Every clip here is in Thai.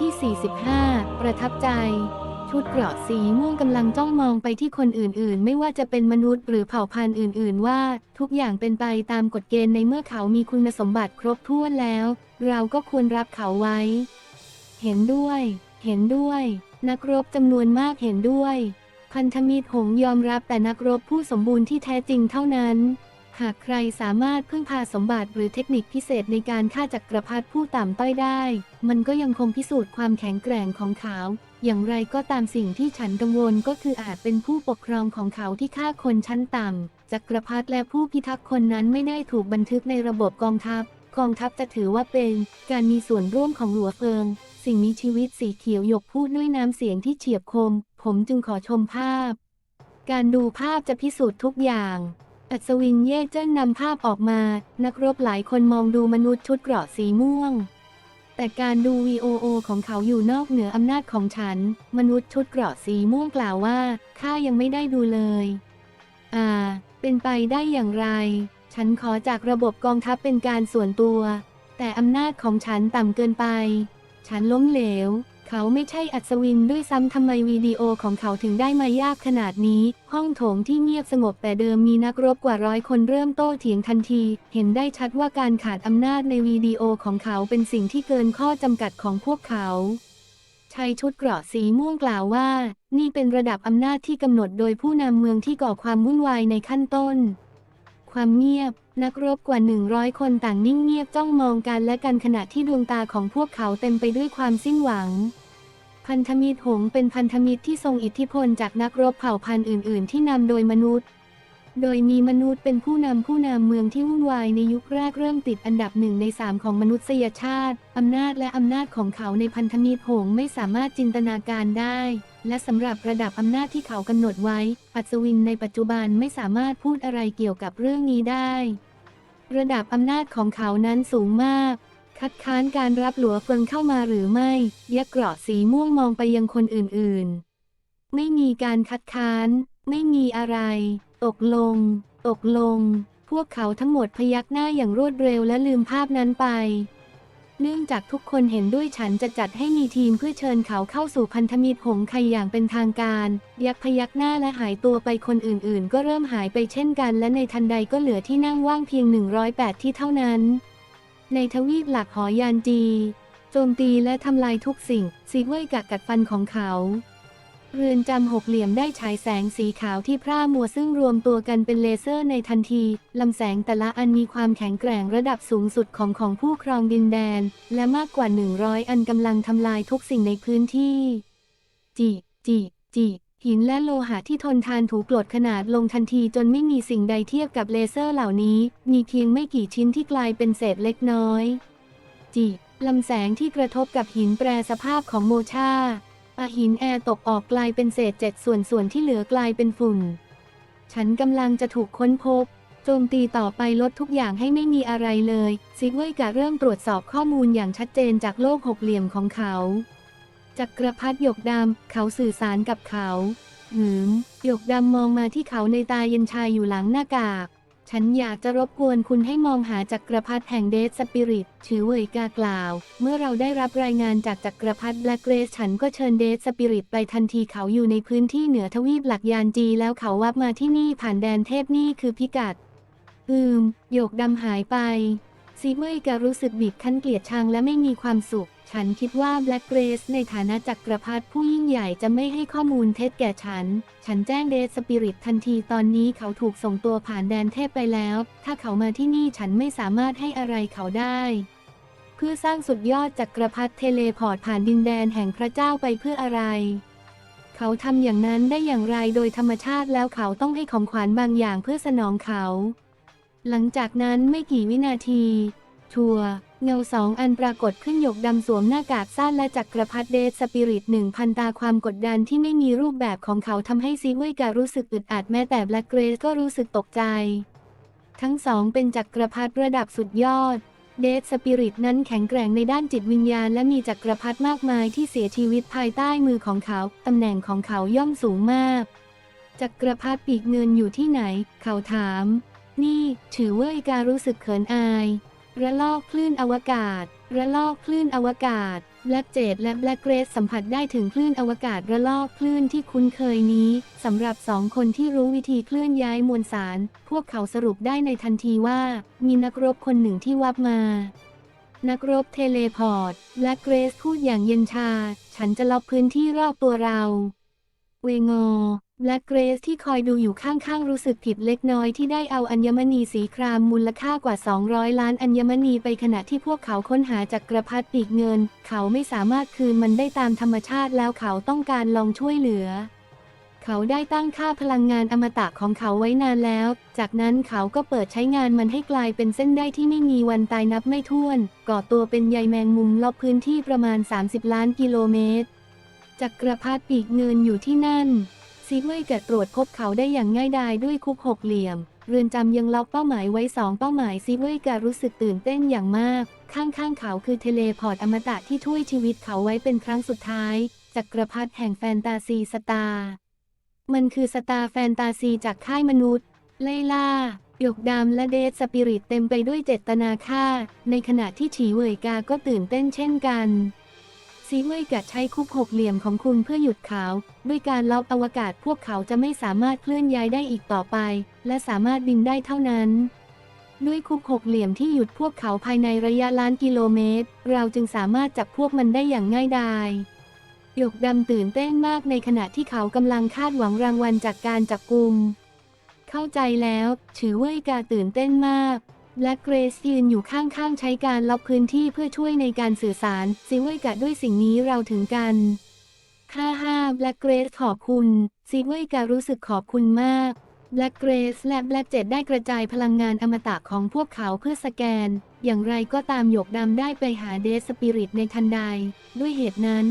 ที่ 45 ประทับใจ ชุดเกราะสีม่วงกำลังจ้องมองไปที่คนอื่นๆ ไม่ว่าจะเป็นมนุษย์หรือเผ่าพันธุ์อื่น ๆ ว่า ทุกอย่างเป็นไปตามกฎเกณฑ์ในเมื่อเขามีคุณสมบัติครบถ้วนแล้ว เราก็ควรรับเขาไว้ เห็นด้วย เห็นด้วย นักรบจำนวนมากเห็นด้วย พันธมิตรหงยอมรับแต่นักรบผู้สมบูรณ์ที่แท้จริงเท่านั้น หากใครสามารถพึ่งพาสมบัติหรือเทคนิคพิเศษในการฆ่าจักรพรรดิผู้ต่ำต้อยได้ มันก็ยังคงพิสูจน์ความแข็งแกร่งของเขา อย่างไรก็ตามสิ่งที่ฉันกังวลก็คืออาจเป็นผู้ปกครองของเขาที่ฆ่าคนชั้นต่ำ จักรพรรดิและผู้พิทักษ์คนนั้นไม่ได้ถูกบันทึกในระบบกองทัพ กองทัพจะถือว่าเป็น การมีส่วนร่วมของหลัวเฟิง สิ่งมีชีวิตสีเขียวหยกพูดด้วยน้ำเสียงที่เฉียบคม ผมจึงขอชมภาพ การดูภาพจะพิสูจน์ทุกอย่าง อัศวินเย่เจิ้นนำภาพออกมา นักรบหลายคนมองดูมนุษย์ชุดเกราะสีม่วง แต่การดู VOO ของเขาอยู่นอกเหนืออำนาจของฉัน มนุษย์ชุดเกราะสีม่วงกล่าวว่า ข้ายังไม่ได้ดูเลย อ่า เป็นไปได้อย่างไร ฉันขอจากระบบกองทัพเป็นการส่วนตัว แต่อำนาจของฉันต่ำเกินไป ฉันล้มเหลว เขาไม่ใช่อัศวินด้วยซ้ำทำไมวิดีโอของเขาถึงได้มายากขนาดนี้ ห้องโถงที่เงียบสงบแต่เดิมมีนักรบกว่าร้อยคนเริ่มโต้เถียงทันที เห็นได้ชัดว่าการขาดอำนาจในวิดีโอของเขาเป็นสิ่งที่เกินข้อจำกัดของพวกเขาชายชุดเกราะสีม่วงกล่าวว่า นี่เป็นระดับอำนาจที่กำหนดโดยผู้นำเมืองที่ก่อความวุ่นวายในขั้นต้น ความเงียบ นักรบกว่า 100 คนต่างนิ่งเงียบจ้องมองกันและกันขณะที่ดวงตาของพวกเขาเต็มไปด้วยความสิ้นหวัง พันธมิตรหงเป็นพันธมิตรที่ทรงอิทธิพลจากนักรบเผ่าพันธุ์อื่น ๆ ที่นำโดยมนุษย์ โดยมีมนุษย์เป็นผู้นำผู้นำเมืองที่วุ่นวายในยุคแรกเริ่มติดอันดับหนึ่งในสามของมนุษยชาติอำนาจและอำนาจของเขาในพันธมิตรหงไม่สามารถจินตนาการได้ และสำหรับระดับอำนาจที่เขากำหนดไว้ อัศวินในปัจจุบันไม่สามารถพูดอะไรเกี่ยวกับเรื่องนี้ได้ ระดับอำนาจของเขานั้นสูงมาก คัดค้านการรับหลัวเฟิงเข้ามาหรือไม่ยักษ์เกราะสีม่วงมองไปยังคนอื่นๆ ไม่มีการคัดค้าน ไม่มีอะไร ตกลง ตกลง พวกเขาทั้งหมดพยักหน้าอย่างรวดเร็วและลืมภาพนั้นไป เนื่องจากทุกคนเห็นด้วยฉันจะจัดให้มีทีมเพื่อเชิญเขาเข้าสู่พันธมิตรหงไคอย่างเป็นทางการ ยักพยักหน้าและหายตัวไปคนอื่นๆ ก็เริ่มหายไปเช่นกัน และในทันใดก็เหลือที่นั่งว่างเพียง 108 ที่เท่านั้น ในทวีปหลักหอยานจี โจมตีและทำลายทุกสิ่งซีเว่ยกัดกัดฟันของเขา เรือนจำหกเหลี่ยมได้ฉายแสงสีขาวที่พร่ามัวซึ่งรวมตัวกันเป็นเลเซอร์ในทันทีลำแสงแต่ละอันมีความแข็งแกร่งระดับสูงสุดของของผู้ครองดินแดน และมากกว่า 100 อันกำลังทำลายทุกสิ่งในพื้นที่จิจิจิหินและโลหะที่ทนทานถูกกรดขนาดลงทันทีจนไม่มีสิ่งใดเทียบกับเลเซอร์เหล่านี้ มีเพียงไม่กี่ชิ้นที่กลายเป็นเศษเล็กน้อยจิลำแสงที่กระทบกับหินแปรสภาพของโมชา อหินแอร์ตกออกกลายเป็นเศษเจ็ดส่วนส่วนที่เหลือกลายเป็นฝุ่น ฉันกำลังจะถูกค้นพบ โจมตีต่อไปลดทุกอย่างให้ไม่มีอะไรเลย ซิกเว่ยกะเริ่มตรวจสอบข้อมูลอย่างชัดเจนจากโลกหกเหลี่ยมของเขาจักรพรรดิหยกดำเขาสื่อสารกับเขา หืม หยกดำมองมาที่เขาในตาเย็นชายอยู่หลังหน้ากาก ฉันอยากจะรบกวนคุณให้มองหาจักรพรรดิแห่งเดสสปิริต ถือเวยกากล่าว เมื่อเราได้รับรายงานจากจักรพรรดิแบล็กเกรสฉันก็เชิญเดสสปิริตไปทันทีเขาอยู่ในพื้นที่เหนือทวีปหลักยานจีแล้วเขาวับมาที่นี่ผ่านแดนเทพนี่คือพิกัด อืมหยกดำหายไป ซีเมย์กะรู้สึกบีบคั้นเกลียดชังและไม่มีความสุข ฉันคิดว่าแบล็กเกรสในฐานะจักรพรรดิผู้ยิ่งใหญ่จะไม่ให้ข้อมูลเท็จแก่ฉัน ฉันแจ้งเดสสปิริตทันทีตอนนี้เขาถูกส่งตัวผ่านแดนเทพไปแล้ว ถ้าเขามาที่นี่ฉันไม่สามารถให้อะไรเขาได้ เพื่อสร้างสุดยอดจักรพรรดิเทเลพอร์ตผ่านดินแดนแห่งพระเจ้าไปเพื่ออะไรเขาทำอย่างนั้นได้อย่างไรโดยธรรมชาติแล้วเขาต้องให้ของขวัญบางอย่างเพื่อสนองเขา หลังจากนั้นไม่กี่วินาทีชัวร์เงาสองอันปรากฏขึ้นหยกดำสวมหน้ากากสั้นและจักรพรรดิเดชสปิริตหนึ่งพันตาความกดดันที่ไม่มีรูปแบบของเขาทำให้ซีเว่ยการู้สึกอึดอัดแม้แต่แบล็กเกรสก็รู้สึกตกใจ ทั้งสองเป็นจักรพรรดิระดับสุดยอด เดชสปิริตนั้นแข็งแกร่งในด้านจิตวิญญาณและมีจักรพรรดิมากมายที่เสียชีวิตภายใต้มือของเขา ตำแหน่งของเขาย่อมสูงมาก จักรพรรดิปีกเงินอยู่ที่ไหน เขาถาม นี่ ถือเว่ยการู้สึกเขินอาย ระลอกคลื่นอวกาศ ระลอกคลื่นอวกาศแบล็กเจดและแบล็กเกรสสัมผัสได้ถึงคลื่นอวกาศระลอกคลื่นที่คุ้นเคยนี้สำหรับสองคนที่รู้วิธีเคลื่อนย้ายมวลสาร พวกเขาสรุปได้ในทันทีว่า มีนักรบคนหนึ่งที่วับมา นักรบเทเลพอร์ตและเกรซพูดอย่างเย็นชา ฉันจะล็อกพื้นที่รอบตัวเรา เวงอ และเกรซที่คอยดูอยู่ข้างๆรู้สึกผิดเล็กน้อยที่ได้เอาอัญมณีสีครามมูลค่ากว่า 200 ล้านอัญมณีไปขณะที่พวกเขาค้นหาจากกระพัดปีกเงิน เขาไม่สามารถคืนมันได้ตามธรรมชาติแล้วเขาต้องการลองช่วยเหลือเขาได้ตั้งค่าพลังงานอมตะของเขาไว้นานแล้ว จากนั้นเขาก็เปิดใช้งานมันให้กลายเป็นเส้นได้ที่ไม่มีวันตายนับไม่ถ้วน ก่อตัวเป็นใยแมงมุมรอบพื้นที่ประมาณ 30 ล้านกิโลเมตร จักรพรรดิปีกเงินอยู่ที่นั่นซีเว่ยแกะตรวจพบเขาได้อย่างง่ายดายด้วยคุกหกเหลี่ยม เรือนจำยังล็อกเป้าหมายไว้สองเป้าหมายซีเว่ยแกะรู้สึกตื่นเต้นอย่างมาก ข้างๆเขาคือเทเลพอร์ตอมตะที่ช่วยชีวิตเขาไว้เป็นครั้งสุดท้าย จักรพรรดิแห่งแฟนตาซีสตาร์มันคือสตาร์แฟนตาซีจากค่ายมนุษย์ไล่ล่าหยกดำและเดทสปิริตเต็มไปด้วยเจตนาฆ่า ในขณะที่ฉีเวยกาก็ตื่นเต้นเช่นกัน ซีเว่ยกัดใช้คุกหกเหลี่ยมของคุณเพื่อหยุดเขา ด้วยการล็อกอวกาศพวกเขาจะไม่สามารถเคลื่อนย้ายได้อีกต่อไป และสามารถบินได้เท่านั้น ด้วยคุกหกเหลี่ยมที่หยุดพวกเขาภายในระยะล้านกิโลเมตร เราจึงสามารถจับพวกมันได้อย่างง่ายดายหยกดำตื่นเต้นมากในขณะที่เขากำลังคาดหวังรางวัลจากการจับกลุ่มเข้าใจแล้ว ถือเว่ยกาตื่นเต้นมาก และเกรซยืนอยู่ข้างๆ ใช้การล็อกพื้นที่เพื่อช่วยในการสื่อสารซิเว่ยกาด้วยสิ่งนี้เราถึงกันฮ่าฮ่าแบล็กเกรซขอบคุณซิเว่ยการู้สึกขอบคุณมากแบล็กเกรซและแบล็กเจ็ดได้กระจายพลังงานอมตะของพวกเขาเพื่อสแกน อย่างไรก็ตามหยกดำได้ไปหาเดสสปิริตในทันใด ด้วยเหตุนั้น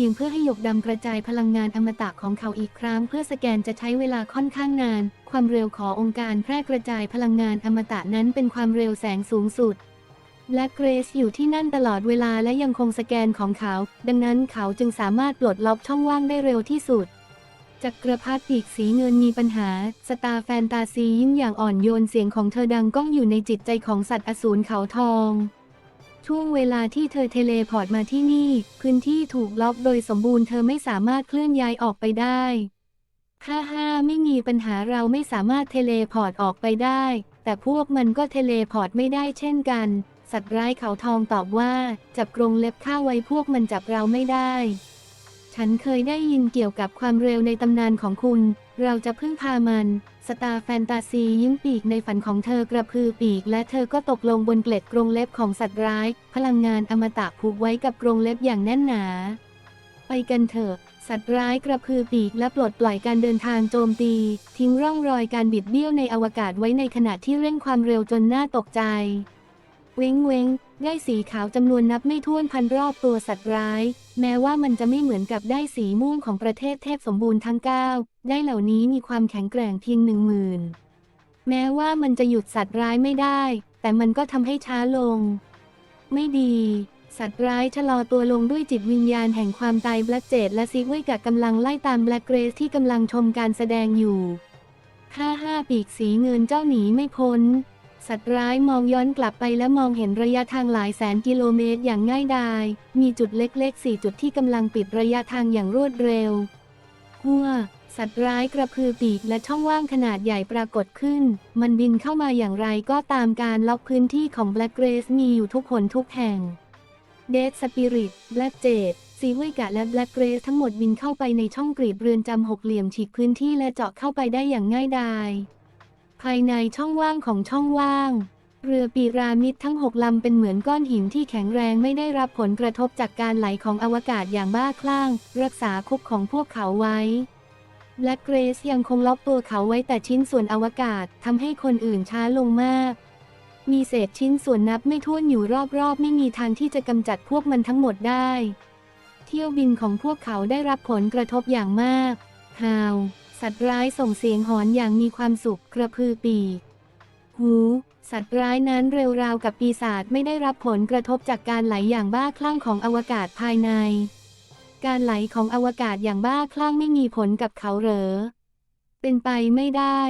พียงเพื่อให้หยกดำกระจายพลังงานอมตะของเขาอีกครั้ง เพื่อสแกนจะใช้เวลาค่อนข้างนาน ความเร็วขององค์การแพร่กระจายพลังงานอมตะนั้นเป็นความเร็วแสงสูงสุด และเกรซอยู่ที่นั่นตลอดเวลาและยังคงสแกนของเขา ดังนั้นเขาจึงสามารถปลดล็อกช่องว่างได้เร็วที่สุดจักรพรรดิปีกสีเงินมีปัญหา สตาร์แฟนตาซียิ้มอย่างอ่อนโยนเสียงของเธอดังก้องอยู่ในจิตใจของสัตว์อสูรเขาทอง ช่วงเวลาที่เธอเทเลพอร์ตมาที่นี่ พื้นที่ถูกล็อกโดยสมบูรณ์เธอไม่สามารถเคลื่อนย้ายออกไปได้ฮ่าฮ่าไม่มีปัญหาเราไม่สามารถเทเลพอร์ตออกไปได้ แต่พวกมันก็เทเลพอร์ตไม่ได้เช่นกัน สัตว์ร้ายเขาทองตอบว่า จับกรงเล็บข้าไว้พวกมันจับเราไม่ได้ ฉันเคยได้ยินเกี่ยวกับความเร็วในตำนานของคุณ เราจะพึ่งพามัน สตาร์แฟนตาซียิ้มปีกในฝันของเธอกระพือปีก และเธอก็ตกลงบนเกล็ดกรงเล็บของสัตว์ร้าย พลังงานอมตะผูกไว้กับกรงเล็บอย่างแน่นหนา ไปกันเถอะ สัตว์ร้ายกระพือปีกและปลดปล่อยการเดินทางโจมตี ทิ้งร่องรอยการบิดเบี้ยวในอวกาศไว้ในขณะที่เร่งความเร็วจนน่าตกใจ เว้งเว้งได้สีขาวจำนวนนับไม่ถ้วนพันรอบตัวสัตว์ร้าย แม้ว่ามันจะไม่เหมือนกับได้สีม่วงของประเทศเทพสมบูรณ์ทั้ง 9 ได้เหล่านี้มีความแข็งแกร่งเพียงหนึ่งหมื่นแม้ว่ามันจะหยุดสัตว์ร้ายไม่ได้ แต่มันก็ทำให้ช้าลง ไม่ดี สัตว์ร้ายชะลอตัวลงด้วยจิตวิญญาณแห่งความตายแบล็กเจดและซิกเว่ยกะกำลังไล่ตามแบล็กเกรสที่กำลังชมการแสดงอยู่ห้าห้าปีกสีเงินเจ้าหนีไม่พ้น สัตว์ร้ายมองย้อนกลับไปและมองเห็นระยะทางหลายแสนกิโลเมตรอย่างง่ายดาย มีจุดเล็กๆ 4 จุดที่กำลังปิดระยะทางอย่างรวดเร็ว หัว สัตว์ร้ายกระพือปีกและช่องว่างขนาดใหญ่ปรากฏขึ้น มันบินเข้ามาอย่างไรก็ตามการล็อกพื้นที่ของแบล็กเกรสมีอยู่ทุกหนทุกแห่ง เดดสปิริต แบล็กเจดซีเวกะและแบล็กเกรสทั้งหมดบินเข้าไปในช่องกรีดเรือนจำหกเหลี่ยมฉีกพื้นที่และเจาะเข้าไปได้อย่างง่ายดาย ภายในช่องว่างของช่องว่าง เรือปีรามิดทั้งหกลำเป็นเหมือนก้อนหินที่แข็งแรงไม่ได้รับผลกระทบจากการไหลของอวกาศอย่างบ้าคลั่ง รักษาคุกของพวกเขาไว้และเกรซยังคงล็อกตัวเขาไว้แต่ชิ้นส่วนอวกาศทำให้คนอื่นช้าลงมาก มีเศษชิ้นส่วนนับไม่ถ้วนอยู่รอบๆ ไม่มีทางที่จะกำจัดพวกมันทั้งหมดได้ เที่ยวบินของพวกเขาได้รับผลกระทบอย่างมากฮาว สัตว์ร้ายส่งเสียงหอนอย่างมีความสุขกระพือปีกหู สัตว์ร้ายนั้นเร็วราวกับปีศาจไม่ได้รับผลกระทบจากการไหลอย่างบ้าคลั่งของอวกาศภายใน การไหลของอวกาศอย่างบ้าคลั่งไม่มีผลกับเขาเหรอ เป็นไปไม่ได้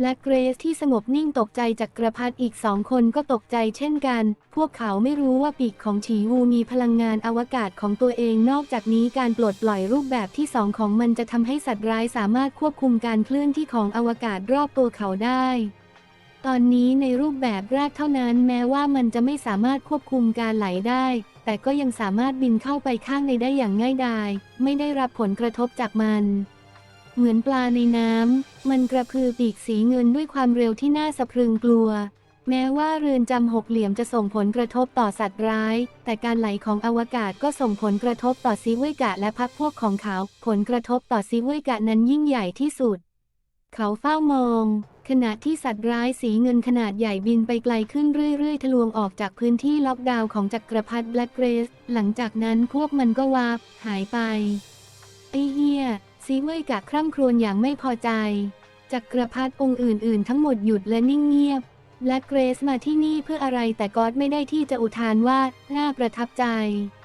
และเกรซที่สงบนิ่งตกใจจากกระพัดอีกสองคนก็ตกใจเช่นกัน พวกเขาไม่รู้ว่าปีกของฉีวูมีพลังงานอวกาศของตัวเองนอกจากนี้การปลดปล่อยรูปแบบที่สองของมันจะทำให้สัตว์ร้ายสามารถควบคุมการเคลื่อนที่ของอวกาศรอบตัวเขาได้ ตอนนี้ในรูปแบบแรกเท่านั้นแม้ว่ามันจะไม่สามารถควบคุมการไหลได้ แต่ก็ยังสามารถบินเข้าไปข้างในได้อย่างง่ายดาย ไม่ได้รับผลกระทบจากมัน เหมือนปลาในน้ำ มันกระพือปีกสีเงินด้วยความเร็วที่น่าสะพรึงกลัว แม้ว่าเรือนจำหกเหลี่ยมจะส่งผลกระทบต่อสัตว์ร้าย แต่การไหลของอวกาศก็ส่งผลกระทบต่อซีเวยกะและพักพวกของเขา ผลกระทบต่อซีเวยกะนั้นยิ่งใหญ่ที่สุด เขาเฝ้ามอง ขณะที่สัตว์ร้ายสีเงินขนาดใหญ่บินไปไกลขึ้นเรื่อยๆ ทะลวงออกจากพื้นที่ล็อกดาวน์ของจักรพรรดิแบล็กเกรส หลังจากนั้นพวกมันก็วาบหายไปไอเฮีย ซีเว่ยกะคร่ำครวญอย่างไม่พอใจ จักรพรรดิองค์อื่น ๆ ทั้งหมดหยุดและนิ่งเงียบ และเกรซมาที่นี่เพื่ออะไรแต่ก็อดไม่ได้ที่จะอุทานว่าน่าประทับใจ